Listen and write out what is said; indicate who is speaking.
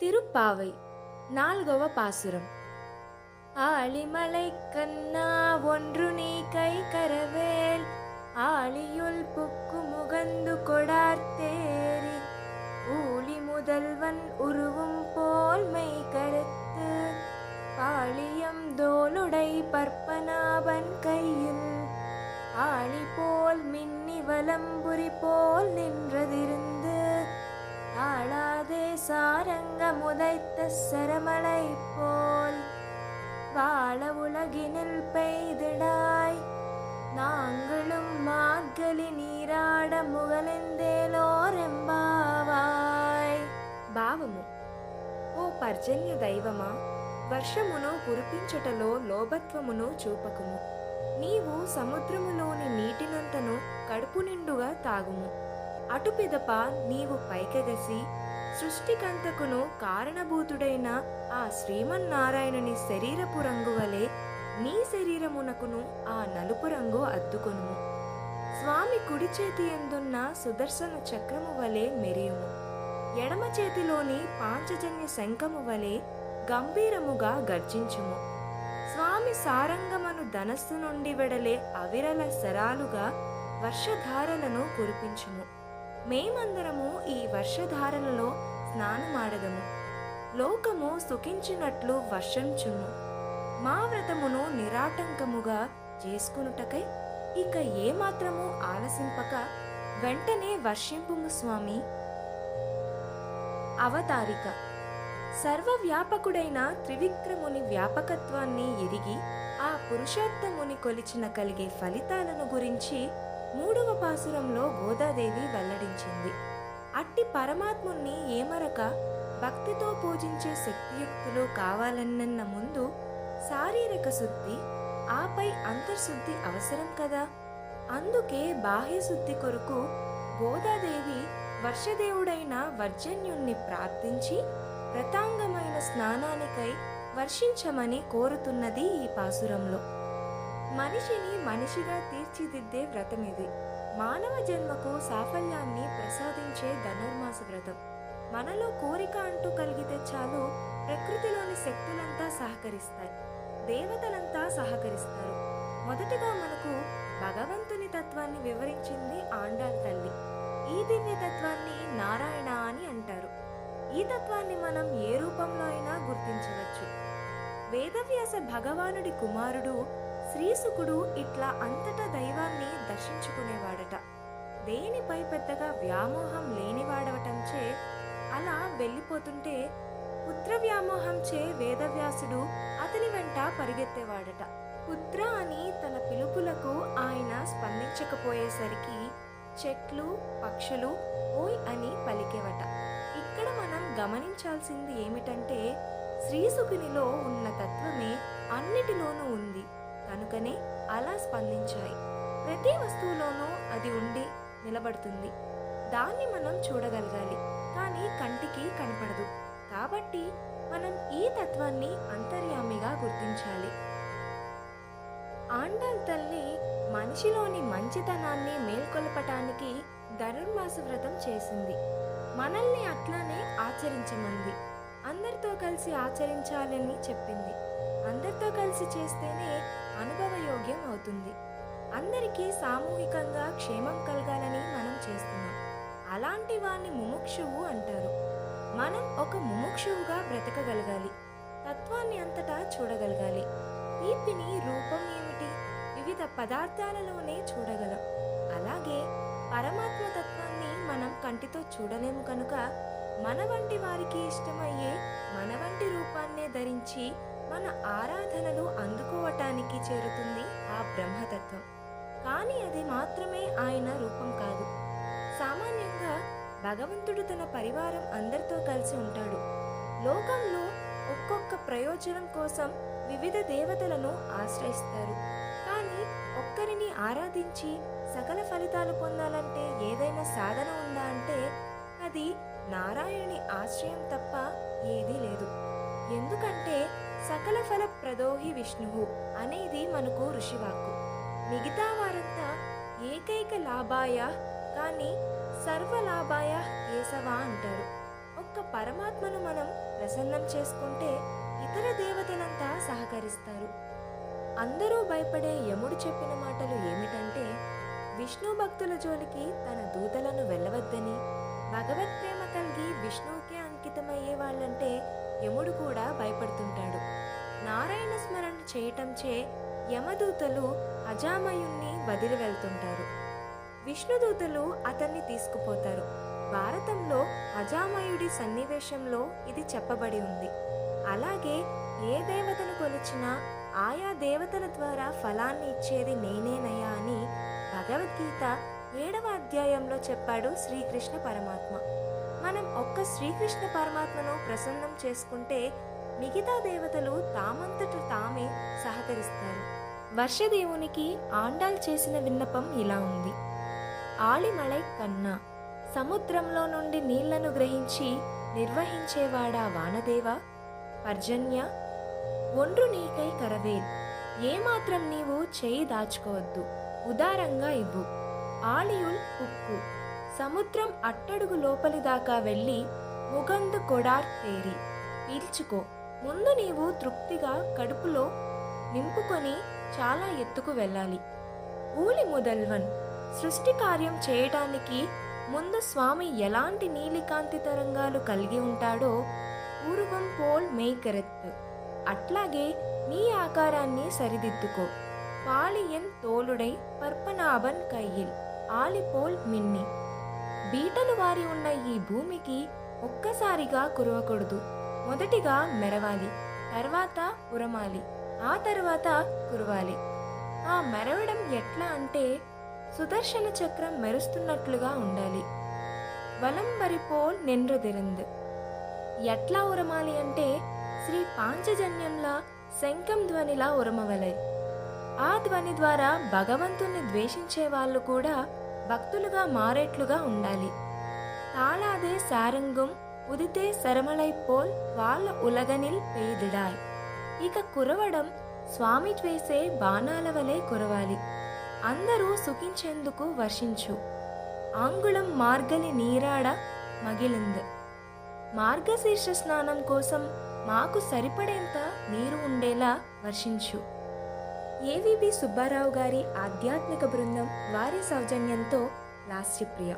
Speaker 1: திருப்பாவை நால்கவ பாசுரம். ஆளிமலை கண்ணா ஒன்று நீ கை கரவேல் ஆளியுள் புக்கு முகந்து கொடார்த்தேரி ஊழி முதல்வன் உருவும் போல்மை கருத்து பாளியம் தோலுடை பற்பனாபன் கையில் ஆளி போல் மின்னி வலம்புரி போல் நின்றதிருந்து ஆளாத சாரங்கமுதைத்த சரமலை போல் வாழ உலகினில் பெய்திடாய் நாங்களும் மார்கழி நீராட முகலிந்தேலோரெம்பாவாய் భావము ఓ పర్జన్య దైవమా వర్షమును కురిపించుటలో లోభత్వమును చూపకుము. నీవు సముద్రములోని నీటినంతను కడుపు నిండుగా తాగుము. అటుపిదప నీవు పైకగసి సృష్టికంతకును కారణభూతుడైన ఆ శ్రీమన్నారాయణుని శరీరపు రంగు వలె నీ శరీరమునకును ఆ నలుపు రంగు అద్దుకును స్వామి కుడి చేతి ఎందున్న సుదర్శన చక్రము వలె మెరియుము. ఎడమ చేతిలోని పాంచజన్య శంఖము వలె గంభీరముగా గర్జించుము. స్వామి సారంగమను ధనస్సు నుండి వెడలే అవిరల శరాలుగా వర్షధారలను కురిపించుము. మేమందరము ఈ వర్షధారలలో స్నానమాడదము. లోకము సుఖించినట్లు వర్షం వర్షంచుము. మా వ్రతమును నిరాటంకముగా చేసుకునుటకై ఇక ఏమాత్రము ఆలసింపక వెంటనే వర్షింపుము స్వామి. అవతారిక. సర్వవ్యాపకుడైన త్రివిక్రముని వ్యాపకత్వాన్ని ఎరిగి ఆ పురుషోత్తముని కొలిచిన కలిగే ఫలితాలను గురించి మూడవ పాసురంలో గోదాదేవి వెల్లడించింది. అట్టి పరమాత్ముణ్ణి ఏమరక భక్తితో పూజించే శక్తియుక్తులు కావాలన్న ముందు శారీరక శుద్ధి ఆపై అంతర్శుద్ధి అవసరం కదా? అందుకే బాహ్య శుద్ధి కొరకు గోదాదేవి వర్షదేవుడైన వర్జన్యుణ్ణి ప్రార్థించి ప్రతాంగమైన స్నానానికై వర్షించమని కోరుతున్నది ఈ పాసురంలో మనిషిని మనిషిగా తీర్చిదిద్దే వ్రతమిది మానవ జన్మకు సాఫల్యాన్ని ప్రసాదించే ధనుర్మాస వ్రతం. మనలో కోరిక అంటూ కలిగితే చాలు ప్రకృతిలోని శక్తులంతా సహకరిస్తాయి. దేవతలంతా సహకరిస్తారు. మొదటగా మనకు భగవంతుని తత్వాన్ని వివరించింది ఆండాల్ తల్లి. ఈ దివ్య తత్వాన్ని నారాయణ అని అంటారు. ఈ తత్వాన్ని మనం ఏ రూపంలో అయినా గుర్తించవచ్చు. వేదవ్యాస భగవానుడి కుమారుడు శ్రీసుకుడు ఇట్లా అంతటా దైవాన్ని దర్శించుకునేవాడట. దేనిపై పెద్దగా వ్యామోహం లేనివాడవటంచే అలా వెళ్ళిపోతుంటే పుత్ర వ్యామోహంచే వేదవ్యాసుడు అతని వెంట పరిగెత్తేవాడట. పుత్ర అని తన పిలుపులకు ఆయన స్పందించకపోయేసరికి చెట్లు పక్షులు ఓయ్ అని పలికేవట. ఇక్కడ మనం గమనించాల్సింది ఏమిటంటే శ్రీసుకునిలో ఉన్న తత్వమే అన్నిటిలోనూ ఉంది. కనుకనే అలా స్పందించాయి. ప్రతి వస్తువులోనూ అది ఉండి నిలబడుతుంది. దాన్ని మనం చూడగలగాలి. కానీ కంటికి కనపడదు. కాబట్టి మనం ఈ తత్వాన్ని అంతర్యామిగా గుర్తించాలి. ఆండాల్ తల్లి మనిషిలోని మంచితనాన్ని మేల్కొల్పటానికి ధనుర్మాస వ్రతం చేసింది. మనల్ని అట్లానే ఆచరించమంది. అందరితో కలిసి ఆచరించాలని చెప్పింది. అందరితో కలిసి చేస్తేనే అనుభవయోగ్యం అవుతుంది అందరికీ సామూహికంగా క్షేమం కలగాలని మనం చేస్తున్నాం. అలాంటి వాణ్ణి ముముక్షువు అంటారు. మనం ఒక ముముక్షువుగా బ్రతకగలగాలి. తత్వాన్ని అంతటా చూడగలగాలి. తీపిని రూపం ఏమిటి? వివిధ పదార్థాలలోనే చూడగలం. అలాగే పరమాత్మ తత్వాన్ని మనం కంటితో చూడలేము కనుక మన వంటి వారికి ఇష్టమయ్యే మన వంటి రూపాన్నే ధరించి మన ఆరాధనలు అందుకోవటానికి చేరుతుంది ఆ బ్రహ్మతత్వం. కానీ అది మాత్రమే ఆయన రూపం కాదు. సామాన్యంగా భగవంతుడు తన పరివారం అందరితో కలిసి ఉంటాడు. లోకంలో ఒక్కొక్క ప్రయోజనం కోసం వివిధ దేవతలను ఆశ్రయిస్తారు. కానీ ఒక్కరిని ఆరాధించి సకల ఫలితాలు పొందాలంటే ఏదైనా సాధన ఉందా అంటే అది నారాయణుని ఆశ్రయం తప్ప ఏదీ లేదు. ఎందుకంటే సకల ఫల ప్రదోహి విష్ణువు అనేది మనకు ఋషివాక్కు. మిగతా వారంతా ఏకైక లాభాయ కానీ సర్వలాభాయ కేశవా అంటారు. ఒక్క ఒక్క పరమాత్మను మనం ప్రసన్నం చేసుకుంటే ఇతర దేవతలంతా సహకరిస్తారు. అందరూ భయపడే యముడు చెప్పిన మాటలు ఏమిటంటే విష్ణు భక్తుల జోలికి తన దూతలను వెళ్ళవద్దని భగవత్ ప్రేమ కలిగి విష్ణువుకే అంకితమయ్యే వాళ్ళంటే యముడు కూడా భయపడుతుంటాడు. నారాయణ స్మరణ చేయటంచే యమదూతలు అజామయుణ్ణి వదిలి వెళ్తుంటారు. విష్ణుదూతలు అతన్ని తీసుకుపోతారు. భారతంలో అజామయుడి సన్నివేశంలో ఇది చెప్పబడి ఉంది. అలాగే ఏ దేవతను కొలిచినా ఆయా దేవతల ద్వారా ఫలాన్ని ఇచ్చేది నేనేనయా అని భగవద్గీత ఏడవ అధ్యాయంలో చెప్పాడు శ్రీకృష్ణ పరమాత్మ. మనం ఒక్క శ్రీకృష్ణ పరమాత్మను ప్రసన్నం చేసుకుంటే మిగతా దేవతలు తామంతట తామే సహకరిస్తారు. వర్షదేవునికి ఆండాల్ చేసిన విన్నపం ఇలా ఉంది. ఆళిమలై కన్నా సముద్రంలో నుండి నీళ్ళను గ్రహించి నిర్వహించేవాడా వానదేవ? పర్జన్య ఒండ్రు నీకై కరవేల్. ఏమాత్రం నీవు చేయి దాచుకోవద్దు. ఉదారంగా ఇవ్వు. ఆలియుల్ ఉక్కు. సముద్రం అట్టడుగు లోపలి దాకా వెళ్ళి ముగందు కొడార్ తేరి. పీల్చుకో ముందు నీవు తృప్తిగా కడుపులో నింపుకొని చాలా ఎత్తుకు వెళ్ళాలి. ఊలి ముదల్వన్ సృష్టి కార్యం చేయటానికి ముందు స్వామి ఎలాంటి నీలికాంతి తరంగాలు కలిగి ఉంటాడో పూర్వం పోల్ మేకరెత్ అట్లాగే నీ ఆకారాన్ని సరిదిద్దుకో. పాళియన్ తోలుడై పర్పనాభన్ కయ్యిల్ ఆలిపోల్ మిన్ని. బీటలు వారి ఉన్న ఈ భూమికి ఒక్కసారిగా కురవకూడదు. మొదటిగా మెరవాలి తర్వాత ఉరమాలి ఆ తర్వాత కురవాలి. ఆ మెరవడం ఎట్లా అంటే సుదర్శన చక్రం మెరుస్తున్నట్లుగా ఉండాలి. వలం వరిపోల్ నిండ్రదిరింద్. ఎట్లా ఉరమాలి అంటే శ్రీ పాంచజన్యంలా శంఖం ధ్వనిలా ఉరమవలై. ఆ ధ్వని ద్వారా భగవంతుణ్ణి ద్వేషించే వాళ్ళు కూడా భక్తులుగా మారేట్లుగా ఉండాలి. తాళాదే సారంగం ఉదితే శరమలై పోల్ వాళ్ళ ఉలగనిల్ పెయిదిడాయ్. ఇక కురవడం స్వామి చేసే బాణాల వలె కురవాలి. అందరూ సుఖించేందుకు వర్షించు. ఆంగుళం మార్గలి నీరాడ మగిలింది. మార్గశీర్ష స్నానం కోసం మాకు సరిపడేంత నీరు ఉండేలా వర్షించు. ఏవిబి సుబ్బారావు గారి ఆధ్యాత్మిక బృందం వారి సౌజన్యంతో లాస్యప్రియ